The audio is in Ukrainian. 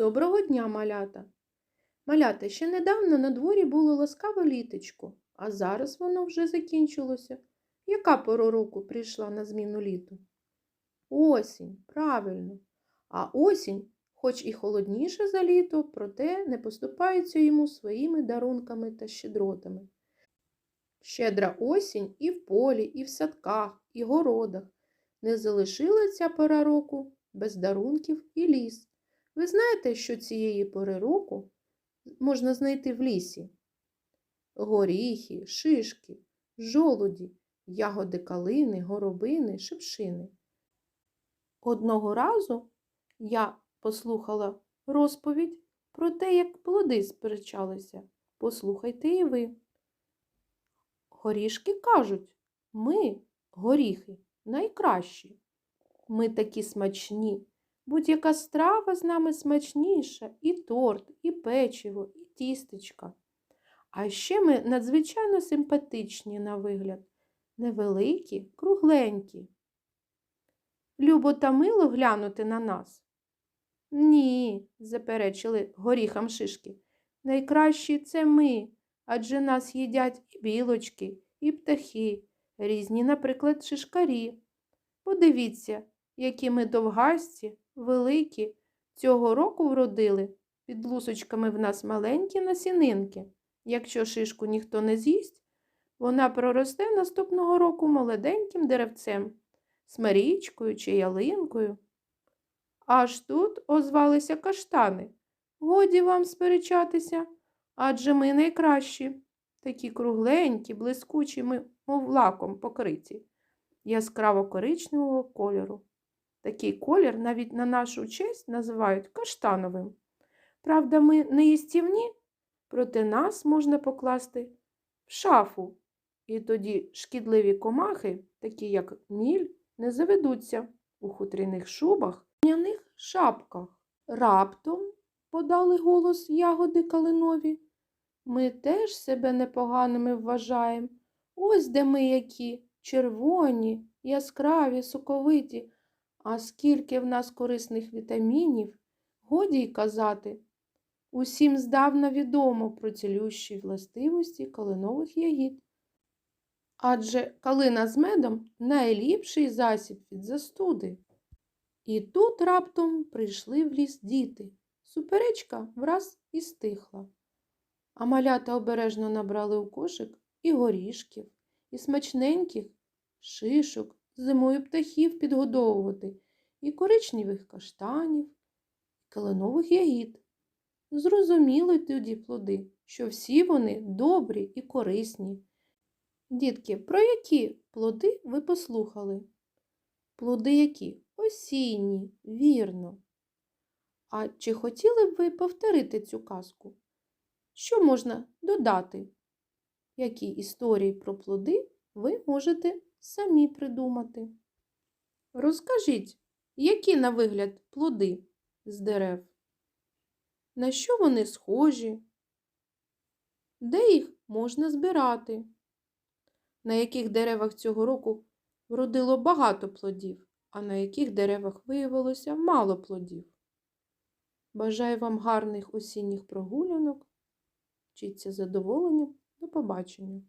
Доброго дня, малята! Малята, ще недавно на дворі було ласкаве літочко, а зараз воно вже закінчилося. Яка пора року прийшла на зміну літу? Осінь, правильно. А осінь, хоч і холодніша за літо, проте не поступається йому своїми дарунками та щедротами. Щедра осінь і в полі, і в садках, і городах. Не залишила ця пора року без дарунків і ліс. Ви знаєте, що цієї пори року можна знайти в лісі? Горіхи, шишки, жолуді, ягоди калини, горобини, шипшини. Одного разу я послухала розповідь про те, як плоди сперечалися. Послухайте і ви. Горішки кажуть, ми, горіхи, найкращі. Ми такі смачні. Будь-яка страва з нами смачніша, і торт, і печиво, і тістечка. А ще ми надзвичайно симпатичні на вигляд, невеликі, кругленькі. Любо та мило глянути на нас? Ні, заперечили горіхам шишки. Найкращі це ми, адже нас їдять і білочки, і птахи, різні, наприклад, шишкарі. Подивіться, які ми довгасті, великі, цього року вродили. Під лусочками в нас маленькі насінинки. Якщо шишку ніхто не з'їсть, вона проросте наступного року молоденьким деревцем, смирічкою чи ялинкою. Аж тут озвалися каштани. Годі вам сперечатися, адже ми найкращі, такі кругленькі, блискучі, ми, мов лаком покриті, яскраво коричневого кольору. Такий колір навіть на нашу честь називають каштановим. Правда, ми не їстівні, проте нас можна покласти в шафу, і тоді шкідливі комахи, такі як міль, не заведуться у хутряних шубах, няних шапках. Раптом, подали голос ягоди калинові, ми теж себе непоганими вважаємо. Ось де ми які червоні, яскраві, соковиті. А скільки в нас корисних вітамінів, годі й казати. Усім здавна відомо про цілющі властивості калинових ягід. Адже калина з медом найліпший засіб від застуди. І тут раптом прийшли в ліс діти. Суперечка враз і стихла. А малята обережно набрали у кошик і горішків, і смачненьких шишок, зимою птахів підгодовувати, і коричневих каштанів, і калинових ягід. Зрозуміли тоді плоди, що всі вони добрі і корисні. Дітки, про які плоди ви послухали? Плоди які? Осінні, вірно. А чи хотіли б ви повторити цю казку? Що можна додати? Які історії про плоди ви можете самі придумати? Розкажіть, які на вигляд плоди з дерев? На що вони схожі? Де їх можна збирати? На яких деревах цього року вродило багато плодів, а на яких деревах виявилося мало плодів? Бажаю вам гарних осінніх прогулянок. Вчіться задоволенням. До побачення!